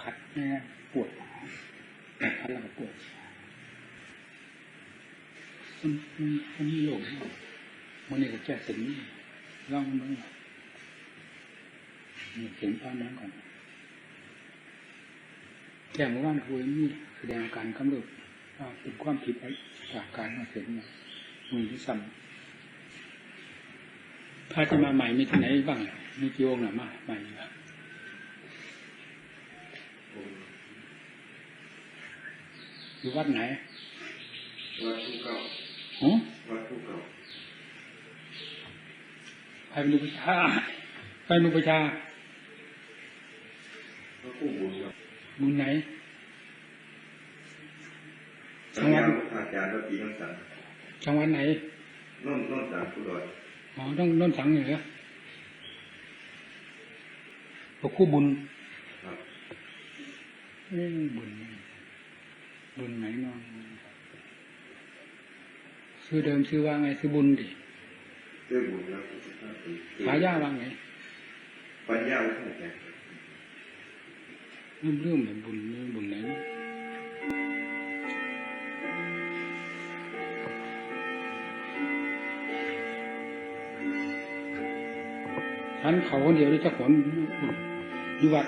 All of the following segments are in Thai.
ขัดแน่ปวดขัดแล้วก็ปวดมันมันมันมีโรคมันนี่ก็แก้เส้นนี้ลองมันนี่เส้นตอนนั้นก่อนแก้เมื่อวานคุยนี่แสดงอาการกำเริบเป็นความผิดไปจากการมาเส้นเนี่ยมือที่สั่นพระจะมาใหม่มีที่ไหนบ้างมีกี่องค์หรือมาใหม่ครับ อยู่วัดไหน วัดผู้เก่าอ๋อวัดผู้เก่าไปเป็นอุปชาไปเป็นอุปชาวัดผู้บุญครับบุญไหนสัญญาอาจารย์วัดปีน้ำสังจังหวัดไหนน้นน้นสามผู้ดอยอ๋อต้องน้นสังเหนือพวกคู่บุญครับเอ้ยบุญ บุญไหนเนาะชื่อเดิมชื่อว่าไงชื่อบุญดิด้วยบุญครับฉายาว่าไงปัญญาวัฒนใจเรื่องเรื่องแบบบุญเรื่องบุญไหนเนาะฉันเขาคนเดียวที่เจ้าขนอยู่วัด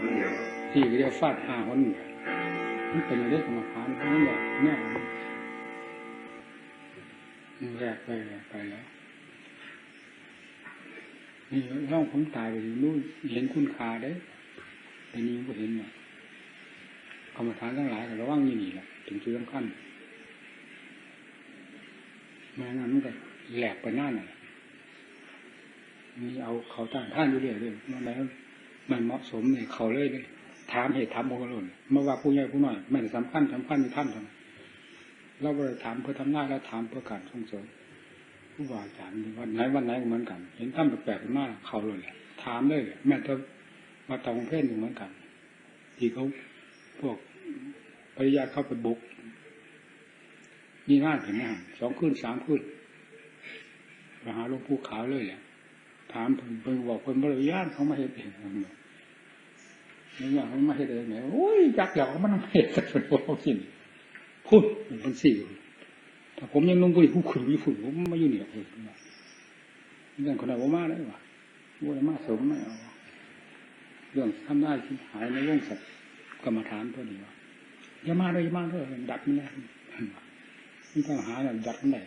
คนเดียวที่เรียกฟาดห้าคน มันเป็นเรื่องกรรมฐานทั้งนั้นแหละแน่แรกไปแรกไปแล้วนี่ร่องผมตายไปดูนู่นเห็นคุณค่าได้แต่นี้ก็เห็นว่ากรรมฐานทั้งหลายก็ระวังยี่นี่แหละถึงจุดสำคัญแม้งั้นมันก็แหลกไปหน้าหน่อยนี่เอาเขาตั้งท่านอยู่เรื่อยเลยนั่นแล้วมันเหมาะสมเนี่ยเขาเลยเลย ถามเหตุถามโมกขลุ่นเมื่อว่าผู้ใหญ่ผู้น้อยไม่ได้สำคัญสำคัญในท่านทำเราไม่ได้ถามเพื่อทำหน้าแล้วถามเพื่อการส่งเสริมผู้ว่าอาจารย์วันไหนวันไหนเหมือนกัน เห็นท่านแปลกๆหน้าเขาเลยถามเลยแม้แต่มาตองเพศหนึ่งเหมือนกัน ที่เขาพวกปริยาเข้าไปบุกมีงาถึงงาสองคืนสามคืนมาหาหลวงปู่ขาวเลยแหละถามเพิ่นเพิ่นบอกเพิ่นบริยานเขามาเห็นเอง อยากเขามาเห็นเองไหนโอ้ยจักอยากมันมาเห็นแต่เป็นพวกสิ่งพูดเป็นสี่ถ้าผมยังนุ่งกุยผู้ขุนวิฝุ่นผมไม่อยู่เหนือเลยเรื่องคนไหนว่ามาได้วะว่ามาสมไม่เอาเรื่องทำได้ที่หายในวงสัตว์กรรมฐานตัวนี้วะอย่ามาเลยอย่ามาเลยดัดมันแน่นี่ต้องหาเนี่ยดัดมันได้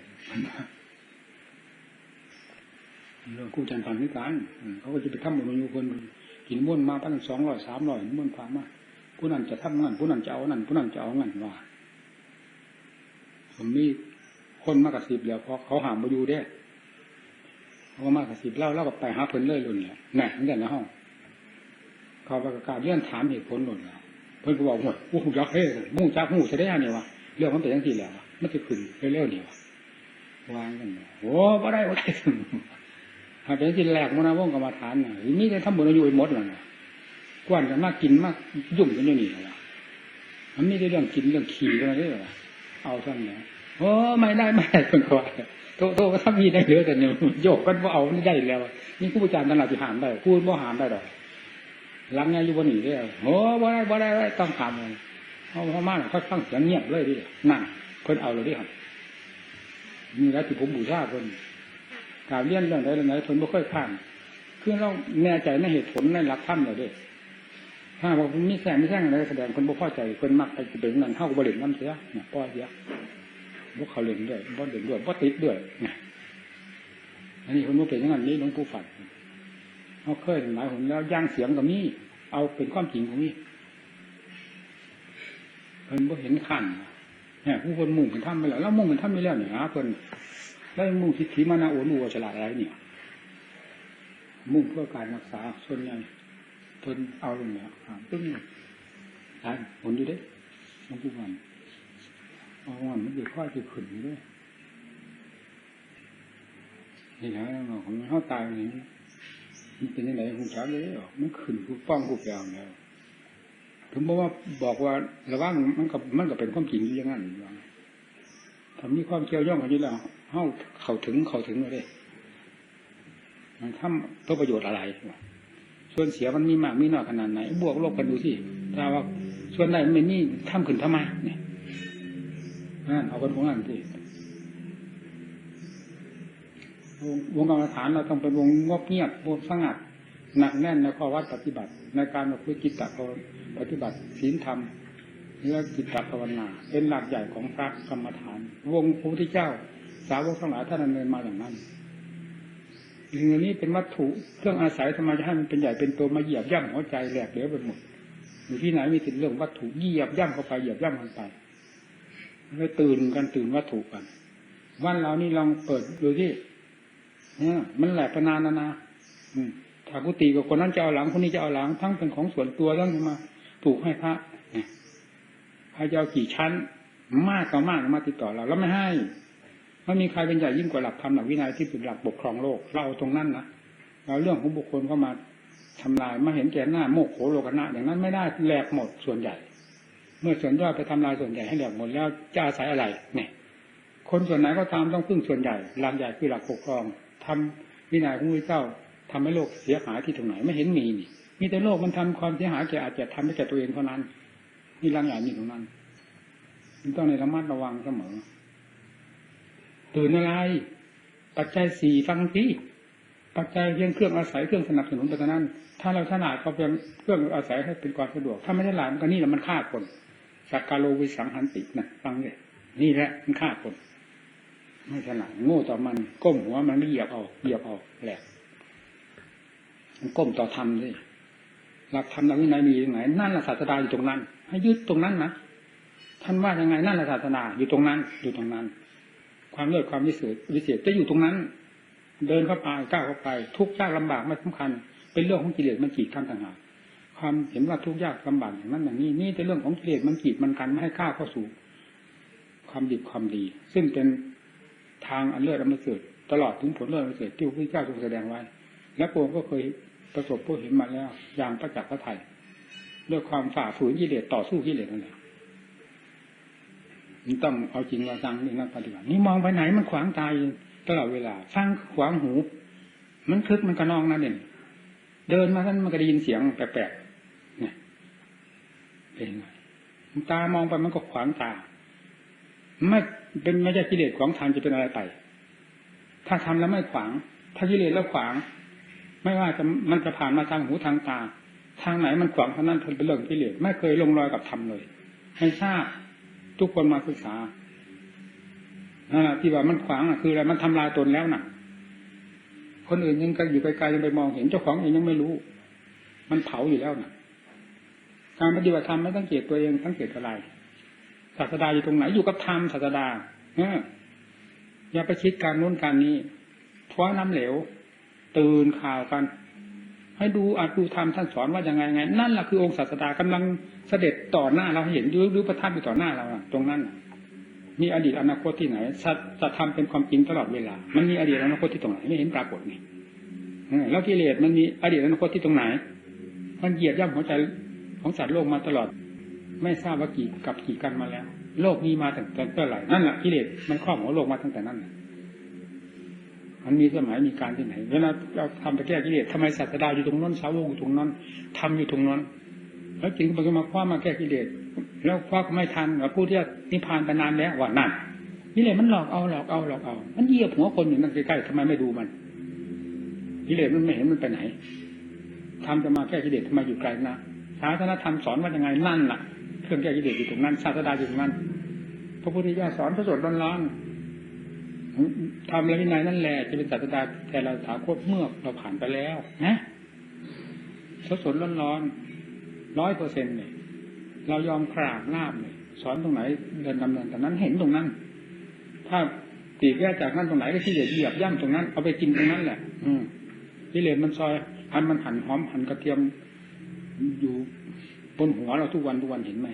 เรื่องกู้จันทร์พันธุ์กันเขาก็จะไปทำบุญอยู่คน กินม้วนมาตั้งสองร้อยสามร้อยม้วนพามาผู้นั้นจะทำงานผู้นั้นจะเอานั่นผู้นั้นจะเอางั้นว่าผมมีคนมากระสิบแล้วเพราะเขาหามมาอยู่เด้เขามากระสิบเล่าเล่ากับไปหาเพิ่นเลยหล่นแล้วแหน่ตั้งแต่ในห้องเขาประกาศเรื่องถามเหตุผลหล่นแล้วเพิ่นก็บอกว่าผู้ยักเฮ้มุ่งจักมู่จะได้ยังไงวะเรื่องมันเป็นยังไงแล้วมันจะขึ้นเร็วๆนี่วะวางกันโอ้ก็ได้โอ้ได้ หาเป็นที่แรกมันนะวงกรรมฐานน่ะนี่ได้ทำบุญอยู่หมดแล้วนะกวนกันมากกินมากยุ่งกันอยู่นี่แหละมันไม่ได้เรื่องกินเรื่องขี่กันเลยหรอเอาท่านเนี่ยโอ้ไม่ได้ไม่ได้คนกว่าโตโตก็ทำมีได้เหลือแต่เนี่ยโยกกันว่าเอาไม่ได้แล้ว นี่ผู้อาจารย์ตลาดจะหามได้พูดว่าหามได้หรอกหลังเนี่ยอยู่บนหนีได้โอ้บ่ได้บ่ได้ต้องหามเลยเอาพม่าเขาตั้งเสียงเงียบเลยดินั่งเพิ่นเอาเลยดิครับนี่แหละที่ผมบูชาเพิ่น การเลี้ยนเรื่องใดเรื่องไหนเพิ่นไม่ค่อยข้ามคือเราแน่ใจในเหตุผลในหลักธรรมเลยดิถ้าบอกมีแสงมีแสงอะไรแสดงคนบ่พอใจคนมักไปเด่นนั่นเท่ากับบริเวณนั่นเสียเนี่ยป้อเสียพวกเขาเล่นด้วยบ่เด่นด้วยบ่ติดด้วยนะอันนี้คนบ่เป็นอย่างนั้นนี่หลวงปู่ฝันเขาเคยหลายหนแล้วย่างเสียงกับนี่เอาเป็นความจริงของนี่เพิ่นบ่เห็นขันเนี่ยผู้คนมุ่งเป็นถ้ำไปแล้วแล้วมุ่งเป็นถ้ำไปแล้วเนี่ยนะเพิ่น แล้วมุ่งทิฏฐิมานะโอนูฉลาดอะไรเนี่ยมุ่งเพื่อการรักษาส่วนใหญ่เพิ่นเอาลงเนี่ยตึ้งทานผลอยู่เด้หลวงปู่วันเอาวันมันจะค่อยจะขึ้นอยู่ด้วยนี่นะของเขาตายอย่างนี่มันเป็นยังไงหูชักเลยหรอมันขึ้นกูป้องกูแปลวแล้วถึงบอกว่าบอกว่าระว่างมันกับมันก็เป็นความจริงอยู่อย่างนั้น ทำมีความเกี่ยวย่องกันอยู่แล้วเข้าเข้าถึงเข้าถึงเลยมันทำเพื่อประโยชน์อะไร ส่วนเสียมันมีมากมีน้อยขนาดไหน บวกลบกันดูสิถ้าว่าส่วนใดมันนี่ทำขึ้นทำไมเนี่ยนั่นเอากันของนั่นสิวงวงกรรมฐานเราต้องเป็นวงงบเงียบวงสงัดหนักแน่นในข้อวัดปฏิบัติ ในการประพฤติจตตภาวปฏิบัติศีลธรรม เรื่องจิตตภาวนา เป็นหลักใหญ่ของพระกรรมฐาน วงพระพุทธเจ้า สาวกทั้งหลายท่านดำเนินมาอย่างนั้นสิ่งเหล่านี้เป็นวัตถุเครื่องอาศัยทำไมจะให้มันเป็นใหญ่เป็นโตมาเหยียบย่ำหัวใจแหลกเหลวไปหมดอยู่ที่ไหนมีแต่เรื่องวัตถุเหยียบย่ำเข้าไปเหยียบย่ำเข้าไปไม่ตื่นกันตื่นวัตถุกัน วันเรานี่ลองเปิดดูที่เนี่ยมันแหลกไปนานนะนะถ้ากุฏิกับคนนั้นจะเอาหลังคนนี้จะเอาหลังทั้งเป็นของส่วนตัวทั้งมาถูกให้พระ รจะเอากี่ชั้น มากก็มากมาติดต่อเราแล้วไม่ให้ไม่มีใครเป็นใหญ่ยิ่งกว่าหลักธรรมหลักวินัยที่เป็นหลักปกครองโลก เราเอาตรงนั้นนะเราเรื่องของบุคคลเข้ามาทำลายมาเห็นแก่หน้าโมกโขโลกนะอย่างนั้นไม่ได้แหลกหมดส่วนใหญ่ เมื่อส่วนย่อยไปทำลายส่วนใหญ่ให้แหลกหมดแล้วจะอาศัยอะไรเนี่ย คนส่วนไหนก็ตามต้องพึ่งส่วนใหญ่หลักใหญ่คือหลักปกครองทำวินัยของพระเจ้าทำให้โลกเสียหายที่ตรงไหนไม่เห็นมีนี่มีแต่โลกมันทำความเสียหายแก่อาจจะทำให้แก่ตัวเองเท่านั้น นี่หลักใหญ่มีตรงนั้นมันต้องในระมัดระวังเสมอตื่นอะไร ปัจจัยสี่ฟังที่ปัจจัยเพียงเครื่องอาศัยเครื่องสนับสนุนแต่นั้น ถ้าเราถนัดก็เพียงเครื่องอาศัยให้เป็นความสะดวก ถ้าไม่ได้หลานก็นี่แหละมันฆ่าคนสักการโลวิสังหันตินะฟังเลยนี่แหละมันฆ่าคนไม่ถนัดโง่ต่อมันก้มหัวมันไม่เหยียบเอาเหยียบเอาแหลกมันก้มต่อธรรมเลยหลักธรรมหลักวินัยมีตรงไหนนั่นแหละศาสดาอยู่ตรงนั้น ให้ยึดตรงนั้นนะท่านว่ายังไงนั่นแหละศาสนาอยู่ตรงนั้น อยู่ตรงนั้น ความเลิศความวิเศษวิเศษจะอยู่ตรงนั้น เดินเข้าไปก้าวเข้าไป ทุกข์ยากลำบากไม่สำคัญ เป็นเรื่องของกิเลสมันกีดกันต่างหากความเห็นว่าทุกข์ยากลำบากอย่างนั้นอย่างนี้นี่เป็นเรื่องของกิเลสมันกีดมันกันไม่ให้ก้าวเข้าสู่ ความดีความดี ซึ่งเป็นทางอันเลิศอันประเสริฐตลอดถึงผลเลิศอันประเสริฐที่พระพุทธเจ้าทรงแสดงไว้ และพระองค์ก็เคยประสบพบเห็นมาแล้วอย่างประจักษ์พระไทย ด้วยความฝ่าฝืนกิเลสต่อสู้กิเลสนั่นแหละมันต้องเอาจริงเอาจังในนักปฏิบัตินี่มองไปไหนมันขวางตายตลอดเวลาฟังขวางหู มันคึกมันกระนองนั่นเองเดินมาท่านมันก็ได้ยินเสียงแปลกๆเนี่ยเป็นไงตามองไปมันก็ขวางตาไม่เป็นไม่ใช่กิเลสของทานจะเป็นอะไรไป ถ้าทำแล้วไม่ขวาง ถ้ากิเลสแล้วขวาง ไม่ว่าจะมันจะผ่านมาทางหูทางตา ทางไหนมันขวางเท่านั้นเป็นเรื่องกิเลสไม่เคยลงรอยกับธรรมเลย ให้ทราบทุกคนมาศึกษาที่ว่ามันขวางอะคืออะไรมันทำลายตนแล้วน่ะ คนอื่นยังก็อยู่ไกลๆยังไปมองเห็นเจ้าของเองยังไม่รู้ มันเผาอยู่แล้วน่ะ การปฏิบัติธรรมไม่ต้องเกตตัวเองต้องเกตอะไรศาสดาอยู่ตรงไหนอยู่กับธรรมศาสดาเอย่าไปคิดการโน้นการนี้เพราะน้ำเหลว ตื่นข่าวกัน ให้ดูอาจดูธรรมท่านสอนว่าอยังไงไง นั่นแหละคือองค์ศาสดากำลังเสด็จต่อหน้าเราให้เห็นดูดูประทับอยู่ต่อหน้าเราตรงนั้นมีอดีตอนาคตที่ไหนจะจะทำเป็นความจริงตลอดเวลา มันมีอดีตอนาคตที่ตรงไหนไม่เห็นปรากฏนี่แล้วกิเลสมันมีอดีตอนาคตที่ตรงไหน มันเหยียบย่ำหัวใจของสัตว์โลกมาตลอด ไม่ทราบว่ากี่กับกี่กันมาแล้ว โลกนี้มาตั้งแต่เมื่อไหร่นั่นแหละกิเลสมันครอบหัวโลกมาตั้งแต่นั้นน่ะ มันมีสมัยมีการที่ไหนเวลาเราทำไปแก้กิเลสทำไมศาสดาอยู่ตรงนั้นสาวกอยู่ตรงนั้นทำอยู่ตรงนั้น แล้วจริงมันก็มาคว้ามาแก้กิเลสแล้วคว้าก็ไม่ทันกับผู้ที่นิพพานไปนานแล้วว่านั่นกิเลสมันหลอกเอาหลอกเอาหลอกเอา มันเหยียบหัวคนอยู่นั่นใกล้ๆทำไมไม่ดูมันกิเลสมันไม่เห็นมันไปไหนทำจะมาแก้กิเลสทำไมอยู่ไกลนะศาสนาธรรมสอนว่ายังไงนั่นล่ะ เครื่องแก้กิเลสอยู่ตรงนั้นศาสดาอยู่ตรงนั้นพระพุทธเจ้าสอนพระสดร้อนๆ ทำแล้ววินัยนั่นแหละจะเป็นศาสดาแทนเราถาโคตเมื่อเราผ่านไปแล้ว นะสดสดร้อนๆร้อยเปอร์เซ็นต์เลยเรายอมกราบนาบเลยสอนตรงไหนเดินดำเนินแต่นั้นเห็นตรงนั้น ถ้าตีแก้จากนั้นตรงไหนก็ที่เหยียบย่ำตรงนั้น เอาไปกินตรงนั้นแหละ อืมกิเลสมันซอยอันมันหั่นหอมหั่นกระเทียมอยู่บนหัวเราทุกวันทุกวันเห็นไหม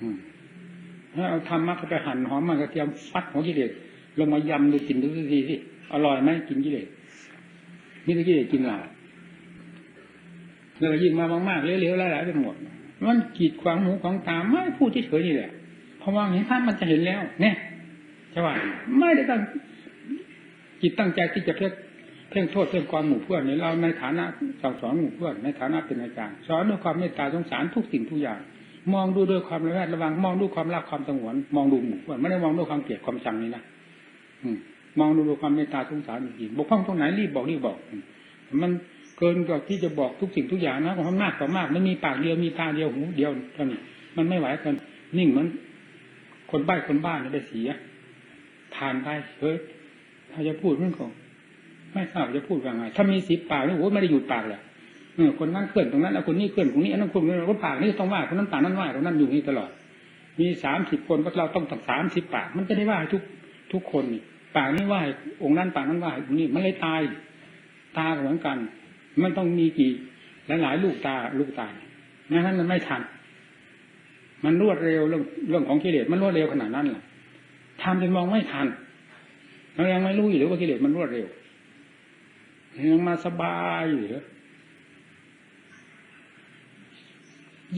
อืม ถ้าเอาทำมากก็ไปหั่นหอมมันกระเทียมฟัดหัวกิเลสลงมายำดูกินดูทีสิอร่อยไหมกินกิเลสนี่คือกิเลสกินเราเรายิ่งมามากๆเลี้ยวๆหลายๆไปหมดมันกีดขวางหูของตาไม่พูดเฉยๆนี่แหละพราะว่าเห็นท่านมันจะเห็นแล้ว เนี่ยใช่ไหมไม่ได้ตั้งจิตตั้งใจที่จะเพื่อเพ่งโทษเพ่งความหมู่เพื่อนเนี่ยเราในฐานะสั่งสอนหมู่เพื่อนในฐานะเป็นอาจารย์สอนด้วยความเมตตาสงสารทุกสิ่งทุกอย่าง มองดูด้วยความระแวดระวัง มองดูความรักความสงวน มองดูหมู่เพื่อนไม่ได้มองด้วยความเกลียดความชังนี่นะอืมองดูด้วยความเมตตาสงสารจริงๆบกพร่องตรงไหนรีบบอกรีบบอก มันเกินกว่าที่จะบอกทุกสิ่งทุกอย่างนะของมันมากต่อมากไม่มีปากเดียวมีตาเดียวหูเดียวเท่านี้มันไม่ไหวกันนิ่งเหมือนคนใบ้คนบ้านนี่ได้เสียผ่านไปเฮ้ยถ้าจะพูดเรื่องของไม่ทราบจะพูดว่าไงถ้ามีสิบปากนี่โอ้ไม่ได้หยุดปากเลย คนนั้นเคลื่อนตรงนั้นแล้วคนนี้เคลื่อนตรงนี้อันนั้นคนนี้คนปากนี่ต้องว่าคนนั้นปากนั้นว่าคนนั้นอยู่นี่ตลอด มีสามสิบคนก็เราต้องตักสามสิบปาก มันจะได้ว่าทุกทุกคนนี่ปากนี้ว่าองค์นั้นปากนั้นว่าองค์นี้มันเลยตาย ตาเหมือนกัน มันต้องมีกี่หลายหลายลูกตาลูกตาไม่งั้นมันไม่ทัน มันรวดเร็วเรื่องเรื่องของกิเลสมันรวดเร็วขนาดนั้นแหละทำจนมองไม่ทันเรายังไม่รู้อยู่หรือว่ากิเลสมันรวดเร็วยังมาสบายอยู่เหรอ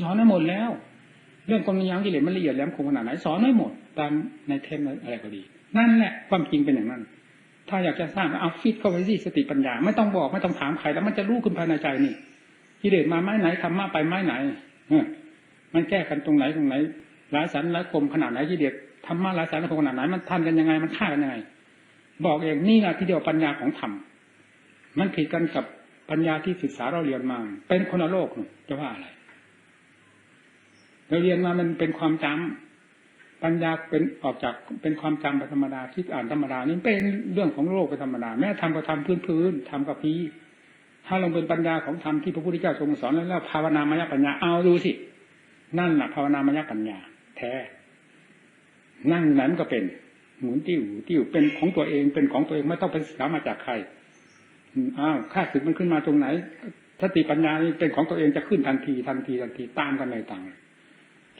สอนไม่หมดแล้ว เรื่องความยังกิเลสมันละเอียดแหลมคมขนาดไหนสอนไม่หมด ตามในเทมอะไรก็ดี นั่นแหละความจริงเป็นอย่างนั้น ถ้าอยากจะสร้างเอาฟิตเข้าไปที่สติปัญญา ไม่ต้องบอกไม่ต้องถามใครแล้วมันจะรู้ขึ้นภายในใจนี่กิเลสมาไม้ไหนธรรมะไปไม้ไหนมันแก้กันตรงไหนตรงไหนหลายสันหลายคมขนาดไหนกิเลสธรรมะหลายสันหลายคมขนาดไหนมันทันกันยังไงมันฆ่ากันยังไงบอกเองนี่แหละที่เดียวปัญญาของธรรมมันผิดกันกับปัญญาที่ศึกษาเราเรียนมา เป็นคนละโลกนี่จะว่าอะไร เราเรียนมามันเป็นความจำปัญญาเป็นออกจากเป็นความจำไปธรรมดาที่อ่านธรรมดานี่เป็นเรื่องของโลกธรรมดาแม้ทำก็ทำพื้นพื้นๆทำกับพีถ้าลงเป็นปัญญาของธรรมที่พระพุทธเจ้าทรงสอนแล้วแล้วภาวนามยปัญญาเอาดูสิ นั่นแหละภาวนามยปัญญา แท้ นั่งไหนมันก็เป็นหมุนติ้วติ้วเป็นของตัวเองเป็นของตัวเองไม่ต้องไปศึกษามาจากใครอ้าวค่าศึกมันขึ้นมาตรงไหนสติปัญญานี่เป็นของตัวเองจะขึ้นทันทีทันทีทันทีตามกันในต่าง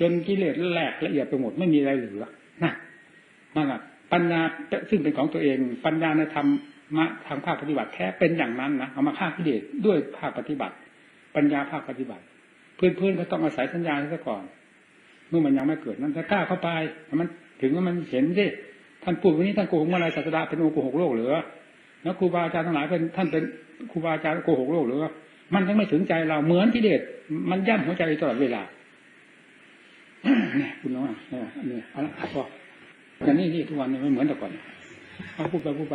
จนกิเลสแหลกละเอียดไปหมดไม่มีอะไรเหลือนะนั่นแหละปัญญาซึ่งเป็นของตัวเอง ปัญญาในธรรมะทางภาคปฏิบัติแท้เป็นอย่างนั้นนะเอามาฆ่ากิเลสด้วยภาคปฏิบัติ ปัญญาภาคปฏิบัติเพื่อนๆก็ต้องอาศัยสัญญาซะก่อนเมื่อมันยังไม่เกิดนั้นจะกล้าเข้าไปมันถึงว่ามันเห็นดิท่านพูดวันนี้ท่านโกหกมาอะไรศาสดาเป็นองค์โกหกโลกเหรือแล้วครูบาอาจารย์ทั้งหลายเป็นท่านเป็นครูบาอาจารย์โกหกโลกเหรือมันยังไม่ถึงใจเราเหมือนที่เดชมันย่ำหัวใจตลอดเวลา เนี่ยคุณน้องเนี่ยเนี้ยเอาละพออย่างนี้ที่ทุกวันนี้ไม่เหมือนแต่ก่อนเอาพูดไปพูดไป